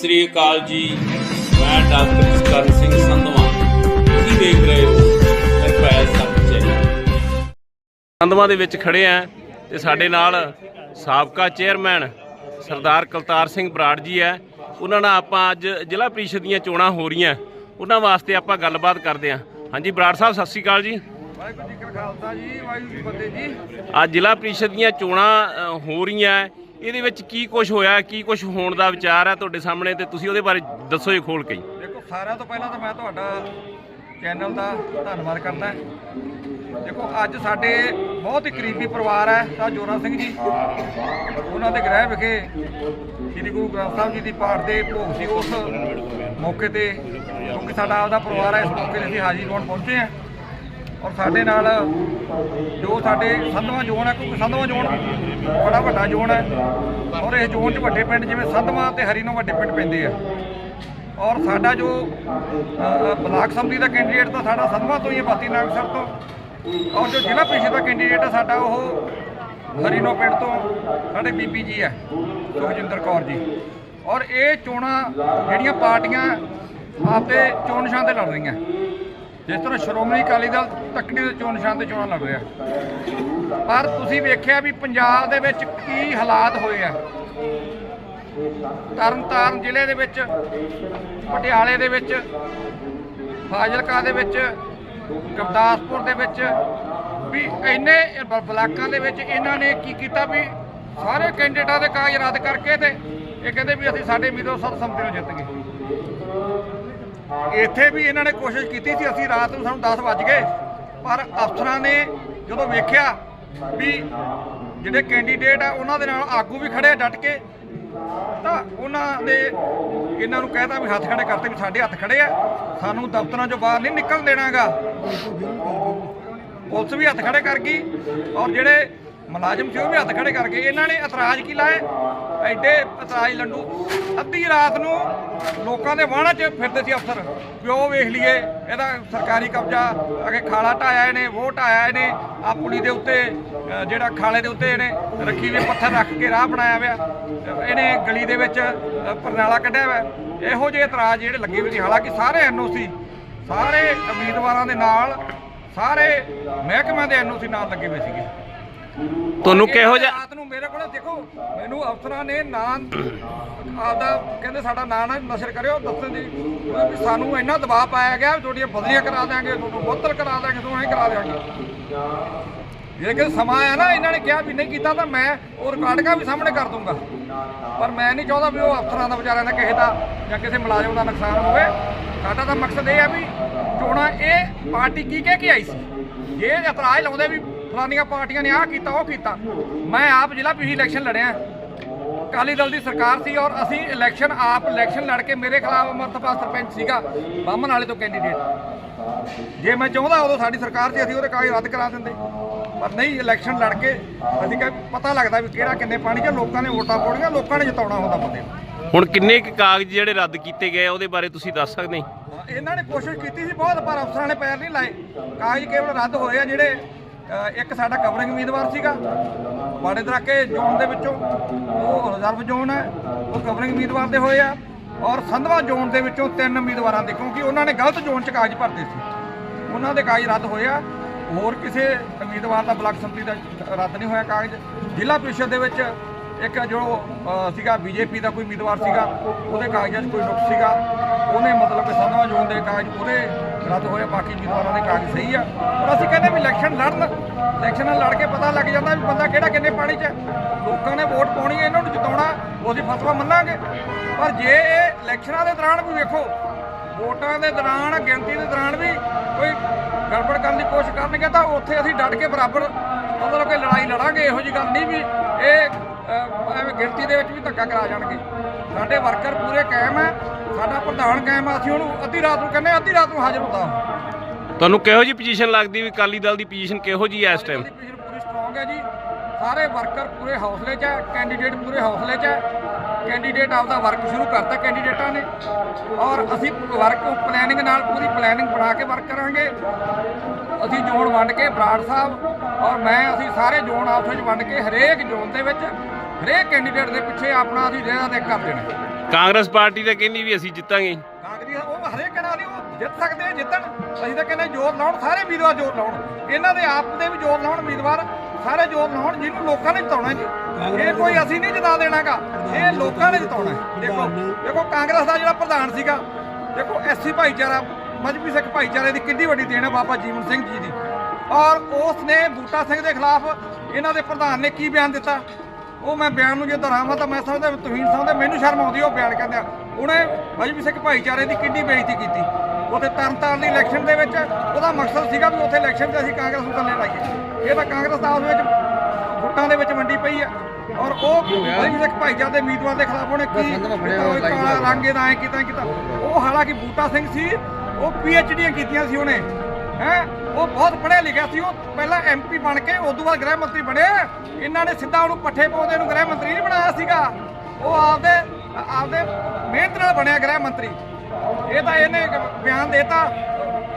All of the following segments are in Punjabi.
ਸ੍ਰੀ ਅਕਾਲ ਜੀ। ਮੈਂ ਡਾਕਟਰ ਜਸਕਰਨ ਸਿੰਘ ਸੰਧਵਾ। ਤੁਸੀਂ ਦੇਖ ਰਹੇ ਹੋ ਨਿਰਭੈ ਸੱਚ ਸੰਧਵਾਂ ਦੇ ਵਿੱਚ ਖੜੇ ਆ ਤੇ ਸਾਡੇ ਨਾਲ ਸਾਬਕਾ ਚੇਅਰਮੈਨ ਸਰਦਾਰ ਕਲਤਾਰ ਸਿੰਘ ਬਰਾੜ ਜੀ ਹੈ ਉਹਨਾਂ ਨਾਲ ਆਪਾਂ ਅੱਜ ਜ਼ਿਲ੍ਹਾ ਪ੍ਰੀਸ਼ਦ ਦੀਆਂ ਚੋਣਾਂ ਹੋ ਰਹੀਆਂ। ਉਹਨਾਂ ਵਾਸਤੇ ਆਪਾਂ ਗੱਲਬਾਤ ਕਰਦੇ ਹਾਂ ਹਾਂਜੀ ਬਰਾੜ ਸਾਹਿਬ ਸਤਿ ਸ਼੍ਰੀ ਅਕਾਲ ਜੀ। ਵਾਹਿਗੁਰੂ ਜੀ ਕਾ ਖਾਲਸਾ ਜੀ ਵਾਹਿਗੁਰੂ ਜੀ ਫਤਿਹ ਜੀ। ਅੱਜ ਜ਼ਿਲ੍ਹਾ ਪ੍ਰੀਸ਼ਦ ਦੀਆਂ ਚੋਣਾਂ ਹੋ ਰਹੀਆਂ। ਇਹਦੇ ਵਿੱਚ ਕੀ ਕੁਝ ਹੋਇਆ, ਕੀ ਕੁਝ ਹੋਣ ਦਾ ਵਿਚਾਰ ਹੈ ਤੁਹਾਡੇ ਸਾਹਮਣੇ ਤੇ ਤੁਸੀਂ ਉਹਦੇ ਬਾਰੇ ਦੱਸੋ ਜੀ ਖੋਲ ਕੇ ਜੀ। ਦੇਖੋ, ਸਾਰਿਆਂ ਤੋਂ ਪਹਿਲਾਂ ਤਾਂ ਮੈਂ ਤੁਹਾਡਾ ਚੈਨਲ ਦਾ ਧੰਨਵਾਦ ਕਰਦਾ। ਦੇਖੋ, ਅੱਜ ਸਾਡੇ ਬਹੁਤ ਹੀ ਕਰੀਬੀ ਪਰਿਵਾਰ ਹੈ, ਤਾਂ ਜੋਰਾ ਸਿੰਘ ਜੀ। ਉਹਨਾਂ ਦੇ ਗ੍ਰਹਿ ਵਿਖੇ ਸ੍ਰੀ ਗੁਰੂ ਗ੍ਰੰਥ ਸਾਹਿਬ ਜੀ ਦੀ ਪਾਠ ਦੇ ਭੋਗ ਸੀ। ਉਸ ਮੌਕੇ ਤੇ ਕਿਉਂਕਿ ਸਾਡਾ ਆਪਦਾ ਪਰਿਵਾਰ ਹੈ, ਇਸ ਮੌਕੇ ਤੇ ਅਸੀਂ ਹਾਜ਼ਰੀ ਹੋਣ ਪਹੁੰਚੇ ਹਾਂ। ਔਰ ਸਾਡੇ ਨਾਲ ਜੋ ਸਾਡੇ ਸੰਧਵਾ ਜ਼ੋਨ ਹੈ, ਕਿਉਂਕਿ ਸੰਧਵਾ ਜ਼ੋਨ ਬੜਾ ਵੱਡਾ ਜ਼ੋਨ ਹੈ, ਔਰ ਇਸ ਜ਼ੋਨ 'ਚ ਵੱਡੇ ਪਿੰਡ ਜਿਵੇਂ ਸੰਧਵਾ ਤੇ ਹਰੀਨੋ ਵੱਡੇ ਪਿੰਡ ਪੈਂਦੇ ਆ। ਔਰ ਸਾਡਾ ਜੋ ਬਲਾਕ ਸੰਮਤੀ ਦਾ ਕੈਂਡੀਡੇਟ ਤਾਂ ਸਾਡਾ ਸੰਧਵਾ ਤੋਂ ਹੀ ਹੈ ਬਾਤੀ ਨਾਗਸਰ ਤੋਂ। ਔਰ ਜੋ ਜ਼ਿਲ੍ਹਾ ਪ੍ਰੀਸ਼ਦ ਦਾ ਕੈਂਡੀਡੇਟ ਹੈ, ਸਾਡਾ ਉਹ ਹਰੀਨੋ ਪਿੰਡ ਤੋਂ ਸਾਡੇ ਬੀਬੀ ਜੀ ਹੈ, ਸੁਖਜਿੰਦਰ ਕੌਰ ਜੀ। ਔਰ ਇਹ ਚੋਣਾਂ ਜਿਹੜੀਆਂ ਪਾਰਟੀਆਂ ਆਪਦੇ ਚੋਣ ਨਿਸ਼ਾਨ ਤੇ ਲੜ ਰਹੀਆਂ। ਜਿਸ ਤਰ੍ਹਾਂ ਸ਼੍ਰੋਮਣੀ ਅਕਾਲੀ ਦਲ ਤੱਕੜੀ ਦੇ ਚੋਣ ਨਿਸ਼ਾਨ ਤੇ ਚੋਣਾਂ ਲੜ ਰਿਹਾ। ਪਰ ਤੁਸੀਂ ਵੇਖਿਆ ਵੀ ਪੰਜਾਬ ਦੇ ਵਿੱਚ ਕੀ ਹਾਲਾਤ ਹੋਏ ਆ। ਤਰਨਤਾਰਨ ਜ਼ਿਲ੍ਹੇ ਦੇ ਵਿੱਚ, ਪਟਿਆਲੇ ਦੇ ਵਿੱਚ, ਫਾਜ਼ਿਲਕਾ ਦੇ ਵਿੱਚ, ਗੁਰਦਾਸਪੁਰ ਦੇ ਵਿੱਚ ਵੀ ਇੰਨੇ ਬਲਾਕਾਂ ਦੇ ਵਿੱਚ ਇਹਨਾਂ ਨੇ ਕੀ ਕੀਤਾ ਵੀ ਸਾਰੇ ਕੈਂਡੀਡੇਟਾਂ ਦੇ ਕਾਗਜ਼ ਰੱਦ ਕਰਕੇ ਤੇ ਇਹ ਕਹਿੰਦੇ ਵੀ ਅਸੀਂ ਸਾਡੇ ਉਮੀਦਵਾਰ ਸਭ ਸੰਮਤੀ ਨਾਲ ਜਿੱਤ ਗਏ। ਇੱਥੇ ਵੀ ਇਹਨਾਂ ਨੇ ਕੋਸ਼ਿਸ਼ ਕੀਤੀ ਸੀ, ਅਸੀਂ ਰਾਤ ਨੂੰ ਸਾਨੂੰ 10 ਵੱਜ ਗਏ, ਪਰ ਅਫਸਰਾਂ ਨੇ ਜਦੋਂ ਵੇਖਿਆ ਵੀ ਜਿਹੜੇ ਕੈਂਡੀਡੇਟ ਆ, ਉਹਨਾਂ ਦੇ ਨਾਲ ਆਗੂ ਵੀ ਖੜੇ ਆ ਡਟ ਕੇ, ਤਾਂ ਉਹਨਾਂ ਦੇ ਇਹਨਾਂ ਨੂੰ ਕਹਿਤਾ ਵੀ ਹੱਥ ਖੜੇ ਕਰਤੇ ਵੀ ਸਾਡੇ ਹੱਥ ਖੜੇ ਆ, ਸਾਨੂੰ ਦਫ਼ਤਰਾਂ ਚੋਂ ਬਾਹਰ ਨਹੀਂ ਨਿਕਲਣ ਦੇਣਾਗਾ। ਪੁਲਿਸ ਵੀ ਹੱਥ ਖੜੇ ਕਰ ਗਈ ਔਰ ਜਿਹੜੇ ਮੁਲਾਜ਼ਮ ਸੀ ਉਹ ਵੀ ਹੱਥ ਖੜੇ ਕਰਕੇ ਇਹਨਾਂ ਨੇ ਇਤਰਾਜ਼ ਕੀ ਲਾਏ ਐਡੇ ਇਤਰਾਜ਼ ਲੰਡੂ। ਅੱਧੀ ਰਾਤ ਨੂੰ ਲੋਕਾਂ ਦੇ ਵਾਹਣਾਂ 'ਚ ਫਿਰਦੇ ਸੀ ਅਫਸਰ। ਵੀ ਉਹ ਵੇਖ ਲਈਏ, ਇਹਦਾ ਸਰਕਾਰੀ ਕਬਜ਼ਾ, ਅਗੇ ਖਾਲਾ ਢਾਇਆ ਇਹਨੇ ਉਹ ਢਾਇਆ ਇਹਨੇ ਆ ਪੁਲੀ ਦੇ ਉੱਤੇ ਜਿਹੜਾ ਖਾਲੇ ਦੇ ਉੱਤੇ ਇਹਨੇ ਰੱਖੀ ਹੋਈ ਪੱਥਰ ਰੱਖ ਕੇ ਰਾਹ ਬਣਾਇਆ ਹੋਇਆ। ਇਹਨੇ ਗਲੀ ਦੇ ਵਿੱਚ ਪਰਨਾਲਾ ਕੱਢਿਆ ਹੋਇਆ। ਇਹੋ ਜਿਹੇ ਇਤਰਾਜ਼ ਜਿਹੜੇ ਲੱਗੇ ਹੋਏ ਸੀ। ਹਾਲਾਂਕਿ ਸਾਰੇ ਐਨਓਸੀ, ਸਾਰੇ ਉਮੀਦਵਾਰਾਂ ਦੇ ਨਾਲ, ਸਾਰੇ ਮਹਿਕਮਿਆਂ ਦੇ ਐਨਓਸੀ ਨਾਲ ਲੱਗੇ ਹੋਏ ਸੀਗੇ। ਤੁਹਾਨੂੰ ਕਿਹੋ ਜਿਹਾ ਰਾਤ ਨੂੰ ਮੇਰੇ ਕੋਲ ਦੇਖੋ ਮੈਨੂੰ ਅਫਸਰਾਂ ਨੇ ਨਾਂ ਆਪਦਾ ਕਹਿੰਦੇ ਸਾਡਾ ਨਾਂ ਨਾ ਨਸ਼ਰ ਕਰਿਓ ਦੱਸਣ ਦੀ ਵੀ ਸਾਨੂੰ ਇੰਨਾ ਦਬਾਅ ਪਾਇਆ ਗਿਆ ਵੀ ਤੁਹਾਡੀਆਂ ਬਦਲੀਆਂ ਕਰਾ ਦਿਆਂਗੇ ਤੁਹਾਨੂੰ ਮੁਅੱਤਲ ਕਰਾ ਦਿਆਂਗੇ ਤੁਹਾਨੂੰ ਇਹ ਕਰਾ ਦਿਆਂਗੇ। ਜੇ ਕਿ ਸਮਾਂ ਆਇਆ ਨਾ ਇਹਨਾਂ ਨੇ ਕਿਹਾ ਵੀ ਨਹੀਂ ਕੀਤਾ ਤਾਂ ਮੈਂ ਉਹ ਰਿਕਾਰਡਿੰਗਾਂ ਵੀ ਸਾਹਮਣੇ ਕਰ ਦੂੰਗਾ। ਪਰ ਮੈਂ ਨਹੀਂ ਚਾਹੁੰਦਾ ਵੀ ਉਹ ਅਫਸਰਾਂ ਦਾ ਵਿਚਾਰਿਆਂ ਦਾ ਕਿਸੇ ਦਾ ਜਾਂ ਕਿਸੇ ਮੁਲਾਜ਼ਮ ਦਾ ਨੁਕਸਾਨ ਹੋਵੇ। ਸਾਡਾ ਤਾਂ ਮਕਸਦ ਇਹ ਆ ਵੀ ਚੋਣਾਂ ਇਹ ਪਾਰਟੀ ਕੀ ਕਹਿ ਕੇ ਆਈ ਸੀ? ਜੇ ਇਤਰਾਜ਼ ਲਾਉਂਦੇ ਵੀ ਫਲਾਨੀਆਂ ਪਾਰਟੀਆਂ ਨੇ ਆਹ ਕੀਤਾ ਉਹ ਕੀਤਾ। ਮੈਂ ਆਪ ਜ਼ਿਲ੍ਹਾ ਪਿਛਲੀ ਇਲੈਕਸ਼ਨ ਲੜਿਆ। ਅਕਾਲੀ ਦਲ ਦੀ ਸਰਕਾਰ ਸੀ ਔਰ ਅਸੀਂ ਇਲੈਕਸ਼ਨ ਆਪ ਇਲੈਕਸ਼ਨ ਲੜ ਕੇ ਮੇਰੇ ਖਿਲਾਫ ਅਮਰਤਪਾਲ ਸਰਪੰਚ ਸੀਗਾ ਬਾਮਨ ਵਾਲੇ ਤੋਂ ਕੈਂਡੀਡੇਟ ਜੇ ਮੈਂ ਚਾਹੁੰਦਾ ਉਦੋਂ ਸਾਡੀ ਸਰਕਾਰ ਸੀ ਅਸੀਂ ਉਹਦੇ ਕਾਗਜ਼ ਰੱਦ ਕਰਾ ਦਿੰਦੇ। ਪਰ ਨਹੀਂ ਇਲੈਕਸ਼ਨ ਲੜ ਕੇ ਅਸੀਂ ਕਹ ਪਤਾ ਲੱਗਦਾ ਵੀ ਕਿਹੜਾ ਕਿੰਨੇ ਪਾਣੀ 'ਚ ਲੋਕਾਂ ਨੇ ਵੋਟਾਂ ਪਾਉਣੀਆਂ ਲੋਕਾਂ ਨੇ ਜਿਤਾਉਣਾ ਹੁੰਦਾ ਬੰਦੇ ਹੁਣ ਕਿੰਨੇ ਕੁ ਕਾਗਜ਼ ਜਿਹੜੇ ਰੱਦ ਕੀਤੇ ਗਏ ਉਹਦੇ ਬਾਰੇ ਤੁਸੀਂ ਦੱਸ ਸਕਦੇ ਇਹਨਾਂ ਨੇ ਕੋਸ਼ਿਸ਼ ਕੀਤੀ ਸੀ ਬਹੁਤ ਪਰ ਅਫਸਰਾਂ ਨੇ ਪੈਰ ਨਹੀਂ ਲਾਏ। ਕਾਗਜ਼ ਕੇਵਲ ਰੱਦ ਹੋਏ ਆ ਜਿਹੜੇ ਇੱਕ ਸਾਡਾ ਕਵਰਿੰਗ ਉਮੀਦਵਾਰ ਸੀਗਾ ਬਾੜੇ ਦਰਾਕੇ ਜ਼ੋਨ ਦੇ ਵਿੱਚੋਂ ਉਹ ਰਿਜ਼ਰਵ ਜ਼ੋਨ ਹੈ ਉਹ ਕਵਰਿੰਗ ਉਮੀਦਵਾਰ ਦੇ ਹੋਏ ਆ ਔਰ ਸੰਧਵਾ ਜ਼ੋਨ ਦੇ ਵਿੱਚੋਂ ਤਿੰਨ ਉਮੀਦਵਾਰਾਂ ਦੇ ਕਿਉਂਕਿ ਉਹਨਾਂ ਨੇ ਗਲਤ ਜ਼ੋਨ 'ਚ ਕਾਗਜ਼ ਭਰਦੇ ਸੀ। ਉਹਨਾਂ ਦੇ ਕਾਗਜ਼ ਰੱਦ ਹੋਏ ਆ ਹੋਰ ਕਿਸੇ ਉਮੀਦਵਾਰ ਦਾ ਬਲਾਕ ਸੰਮਤੀ ਦਾ ਰੱਦ ਨਹੀਂ ਹੋਇਆ ਕਾਗਜ਼। ਜ਼ਿਲ੍ਹਾ ਪ੍ਰੀਸ਼ਦ ਦੇ ਵਿੱਚ ਇੱਕ ਜੋ ਅ, ਸੀਗਾ ਬੀਜੇਪੀ ਦਾ ਕੋਈ ਉਮੀਦਵਾਰ ਸੀਗਾ ਉਹਦੇ ਕਾਗਜ਼ਾਂ 'ਚ ਕੋਈ ਨੁਕਸ ਸੀਗਾ। ਉਹਨੇ ਮਤਲਬ ਕਿ ਸੰਧਵਾ ਜ਼ੋਨ ਦੇ ਕਾਗਜ਼ ਉਹਦੇ ਰੱਦ ਹੋਇਆ ਬਾਕੀ ਉਮੀਦਵਾਰਾਂ ਦੇ ਕਾਗਜ਼ ਸਹੀ ਆ। ਪਰ ਅਸੀਂ ਕਹਿੰਦੇ ਵੀ ਇਲੈਕਸ਼ਨ ਲੜਨ ਇਲੈਕਸ਼ਨ ਨਾਲ ਲੜ ਕੇ ਪਤਾ ਲੱਗ ਜਾਂਦਾ ਵੀ ਬੰਦਾ ਕਿਹੜਾ ਕਿੰਨੇ ਪਾਣੀ 'ਚ ਹੈ। ਲੋਕਾਂ ਨੇ ਵੋਟ ਪਾਉਣੀ ਹੈ, ਇਹਨਾਂ ਨੂੰ ਜਿਤਾਉਣਾ ਉਹ ਅਸੀਂ ਫਤਵਾ ਮੰਨਾਂਗੇ। ਪਰ ਜੇ ਇਹ ਇਲੈਕਸ਼ਨਾਂ ਦੇ ਦੌਰਾਨ ਵੀ ਵੇਖੋ, ਵੋਟਾਂ ਦੇ ਦੌਰਾਨ, ਗਿਣਤੀ ਦੇ ਦੌਰਾਨ ਵੀ ਕੋਈ ਗੜਬੜ ਕਰਨ ਦੀ ਕੋਸ਼ਿਸ਼ ਕਰਨਗੇ, ਤਾਂ ਉੱਥੇ ਅਸੀਂ ਡਟ ਕੇ ਬਰਾਬਰ ਮਤਲਬ ਕਿ ਲੜਾਈ ਲੜਾਂਗੇ, ਇਹੋ ਜੀ ਗੱਲ ਨਹੀਂ ਵੀ ਇਹ ਐਵੇਂ ਗਿਣਤੀ ਦੇ ਵਿੱਚ ਵੀ ਧੱਕਾ ਕਰਾ ਜਾਣਗੇ। ਸਾਡੇ ਵਰਕਰ ਪੂਰੇ ਕਾਇਮ ਹੈ ਸਾਡਾ ਪ੍ਰਧਾਨ ਕਾਇਮ ਆ ਅਸੀਂ ਉਹਨੂੰ ਅੱਧੀ ਰਾਤ ਨੂੰ ਕਹਿੰਦੇ ਹਾਂ, ਅੱਧੀ ਰਾਤ ਨੂੰ ਹਾਜ਼ਰ ਹੁੰਦਾ। ਤੁਹਾਨੂੰ ਕਿਹੋ ਜੀ ਪੋਜੀਸ਼ਨ ਲੱਗਦੀ ਵੀ ਅਕਾਲੀ ਦਲ ਦੀ ਪੋਜੀਸ਼ਨ ਕਿਹੋ ਜੀ ਹੈ ਇਸ ਟਾਈਮ ਸਾਡੀ ਪੂਰੀ ਸਟਰੋਂਗ ਹੈ ਜੀ। ਸਾਰੇ ਵਰਕਰ ਪੂਰੇ ਹੌਸਲੇ 'ਚ ਹੈ ਕੈਂਡੀਡੇਟ ਪੂਰੇ ਹੌਸਲੇ 'ਚ ਹੈ ਕੈਂਡੀਡੇਟ ਆਪਦਾ ਵਰਕ ਸ਼ੁਰੂ ਕਰਤਾ ਕੈਂਡੀਡੇਟਾਂ ਨੇ। ਔਰ ਅਸੀਂ ਵਰਕ ਪਲੈਨਿੰਗ ਨਾਲ ਪੂਰੀ ਪਲੈਨਿੰਗ ਬਣਾ ਕੇ ਵਰਕ ਕਰਾਂਗੇ। ਅਸੀਂ ਜ਼ੋਨ ਵੰਡ ਕੇ ਬਰਾੜ ਸਾਹਿਬ ਔਰ ਮੈਂ ਅਸੀਂ ਸਾਰੇ ਜ਼ੋਨ ਆਪਸ ਵਿੱਚ ਵੰਡ ਕੇ ਹਰੇਕ ਜ਼ੋਨ ਦੇ ਵਿੱਚ ਹਰੇਕ ਕੈਂਡੀਡੇਟ ਦੇ ਪਿੱਛੇ ਆਪਣਾ ਅਸੀਂ ਜਿਹੜਾ ਦੇ ਕਰ ਦੇਣਾ। ਕਾਂਗਰਸ ਪਾਰਟੀ ਤਾਂ ਕਹਿੰਦੀ ਵੀ ਅਸੀਂ ਜਿੱਤਾਂਗੇ। ਕਾਂਗਰਸ ਉਹ ਹਰੇਕ ਕਿਹੜਾ ਨਹੀਂ ਉਹ ਜਿੱਤ ਸਕਦੇ ਆ ਜਿੱਤਣ। ਅਸੀਂ ਤਾਂ ਕਹਿੰਦੇ ਜ਼ੋਰ ਲਾਉਣ ਸਾਰੇ ਉਮੀਦਵਾਰ ਜ਼ੋਰ ਲਾਉਣ। ਇਹਨਾਂ ਦੇ ਆਪ ਦੇ ਵੀ ਜ਼ੋਰ ਲਾਉਣ ਉਮੀਦਵਾਰ ਸਾਰੇ ਜ਼ੋਰ ਲਾਉਣ ਜਿਹਨੂੰ ਲੋਕਾਂ ਨੇ ਜਿਤਾਉਣਾ ਜੀ। ਇਹ ਕੋਈ ਅਸੀਂ ਨਹੀਂ ਜਿਤਾ ਦੇਣਾਗਾ। ਇਹ ਲੋਕਾਂ ਨੇ ਜਿਤਾਉਣਾ ਹੈ। ਦੇਖੋ ਦੇਖੋ ਕਾਂਗਰਸ ਦਾ ਜਿਹੜਾ ਪ੍ਰਧਾਨ ਸੀਗਾ ਦੇਖੋ ਐਸਸੀ ਭਾਈਚਾਰਾ ਮਜਬੀ ਸਿੱਖ ਭਾਈਚਾਰੇ ਦੀ ਕਿੰਨੀ ਵੱਡੀ ਦੇਣ ਹੈ ਬਾਬਾ ਜੀਵਨ ਸਿੰਘ ਜੀ ਦੀ। ਔਰ ਉਸ ਨੇ ਬੂਟਾ ਸਿੰਘ ਦੇ ਖਿਲਾਫ ਇਹਨਾਂ ਦੇ ਪ੍ਰਧਾਨ ਨੇ ਕੀ ਬਿਆਨ ਦਿੱਤਾ? ਉਹ ਮੈਂ ਬਿਆਨ ਨੂੰ ਜੇ ਦੁਹਰਾਵਾਂ ਤਾਂ ਮੈਂ ਸਮਝਦਾ ਤੁਹੀਨ ਸਮਝਦਾ ਮੈਨੂੰ ਸ਼ਰਮ ਆਉਂਦੀ ਉਹ ਬਿਆਨ ਕਹਿੰਦਾ ਉਹਨੇ ਮਜਬੀ ਸਿੱਖ ਭਾਈਚਾਰੇ ਦੀ ਕਿੰਨੀ ਬੇਇੱਜ਼ਤੀ ਕੀਤੀ। ਉੱਥੇ ਤਰਨਤਾਰਨ ਦੀ ਇਲੈਕਸ਼ਨ ਦੇ ਵਿੱਚ ਉਹਦਾ ਮਕਸਦ ਸੀਗਾ ਵੀ ਉੱਥੇ ਇਲੈਕਸ਼ਨ 'ਚ ਅਸੀਂ ਕਾਂਗਰਸ ਨੂੰ ਥੱਲੇ ਲਾਈਏ। ਇਹ ਤਾਂ ਕਾਂਗਰਸ ਦਾ ਉਸ ਵਿੱਚ ਵੋਟਾਂ ਦੇ ਵਿੱਚ ਵੰਡੀ ਪਈ ਆ। ਔਰ ਉਹ ਮਜਬੀ ਸਿੱਖ ਭਾਈਚਾਰੇ ਦੇ ਉਮੀਦਵਾਰ ਦੇ ਖਿਲਾਫ ਉਹਨੇ ਕੀ ਕਾਲਾ ਰੰਗ ਇਹਦਾ ਐ ਕੀਤਾ ਕੀਤਾ। ਉਹ ਹਾਲਾਂਕਿ ਬੂਟਾ ਸਿੰਘ ਸੀ ਉਹ ਡੀਆਂ ਕੀਤੀਆਂ ਸੀ ਉਹਨੇ। ਹੈ? ਉਹ ਬਹੁਤ ਪੜ੍ਹਿਆ ਲਿਖਿਆ ਸੀ ਉਹ ਪਹਿਲਾਂ ਐਮਪੀ ਬਣ ਕੇ ਉਦੋਂ ਬਾਅਦ ਗ੍ਰਹਿ ਮੰਤਰੀ ਬਣਿਆ ਇਹਨਾਂ ਨੇ ਸਿੱਧਾ ਉਹਨੂੰ ਪੱਠੇ ਪਾਉਂਦੇ ਨੂੰ ਗ੍ਰਹਿ ਮੰਤਰੀ ਨਹੀਂ ਬਣਾਇਆ ਸੀਗਾ। ਉਹ ਆਪਦੇ ਆਪਦੇ ਮਿਹਨਤ ਨਾਲ ਬਣਿਆ ਗ੍ਰਹਿ ਮੰਤਰੀ। ਇਹ ਤਾਂ ਇਹਨੇ ਬਿਆਨ ਦੇਤਾ।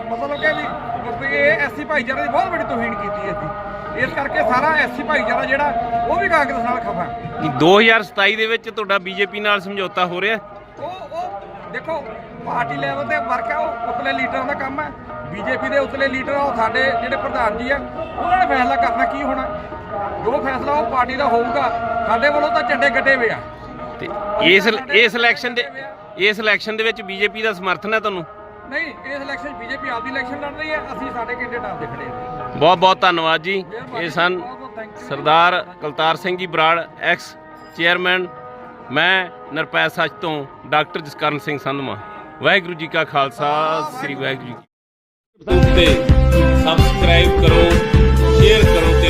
ਮਤਲਬ ਕਿ ਵੀ ਇਹ ਐਸਸੀ ਭਾਈਚਾਰੇ ਦੀ ਬਹੁਤ ਵੱਡੀ ਤੋਹੀਨ ਕੀਤੀ ਹੈ ਇਸ ਕਰਕੇ ਸਾਰਾ ਐਸਸੀ ਭਾਈਚਾਰਾ ਜਿਹੜਾ ਉਹ ਵੀ ਕਾਂਗਰਸ ਨਾਲ ਖਫਾ ਹੈ। 2027 ਦੇ ਵਿੱਚ ਤੁਹਾਡਾ ਬੀਜੇਪੀ ਨਾਲ ਸਮਝੌਤਾ ਹੋ ਰਿਹਾ ਉਹ ਉਹ ਦੇਖੋ ਪਾਰਟੀ ਲੈਵਲ ਤੇ ਵਰਕ ਆ ਉਹ ਉਤਲੇ ਲੀਡਰਾਂ ਦਾ ਕੰਮ ਹੈ। ਬੀਜੇਪੀ ਦੇ ਉਤਲੇ ਲੀਡਰ ਆ ਉਹ ਸਾਡੇ ਜਿਹੜੇ ਪ੍ਰਧਾਨ ਜੀ ਆ ਉਹਨਾਂ ਨੇ ਫੈਸਲਾ ਕਰਨਾ ਕੀ ਹੋਣਾ? ਜੋ ਫੈਸਲਾ ਉਹ ਪਾਰਟੀ ਦਾ ਹੋਊਗਾ ਸਾਡੇ ਵੱਲੋਂ ਤਾਂ ਝੰਡੇ ਗੱਡੇ ਵੇ ਆ। ਤੇ ਇਸ ਇਸ ਇਲੈਕਸ਼ਨ ਦੇ ਇਸ ਇਲੈਕਸ਼ਨ ਦੇ ਵਿੱਚ ਬੀਜੇਪੀ ਦਾ ਸਮਰਥਨ ਹੈ ਤੁਹਾਨੂੰ? ਨਹੀਂ ਇਸ ਇਲੈਕਸ਼ਨ ਬੀਜੇਪੀ ਆਪਦੀ ਇਲੈਕਸ਼ਨ ਲੜ ਰਹੀ ਹੈ ਅਸੀਂ ਸਾਡੇ ਕੈਂਡੀਡੇਟ ਆਪਦੇ ਖੜੇ ਹਾਂ ਬਹੁਤ ਬਹੁਤ ਧੰਨਵਾਦ ਜੀ। ਇਹ ਸਨ ਸਰਦਾਰ ਕਲਤਾਰ ਸਿੰਘ ਜੀ ਬਰਾੜ ਐਕਸ ਚੇਅਰਮੈਨ ਮੈਂ ਨਿਰਪੈ ਸੱਚ ਤੋਂ ਡਾਕਟਰ ਜਸਕਰਨ ਸਿੰਘ ਸੰਧਮਾ। ਵਾਹਿਗੁਰੂ ਜੀ ਕਾ ਖਾਲਸਾ ਸ੍ਰੀ ਵਾਹਿਗੁਰੂ ਜੀ ਤੇ ਸਬਸਕ੍ਰਾਈਬ ਕਰੋ ਸ਼ੇਅਰ ਕਰੋ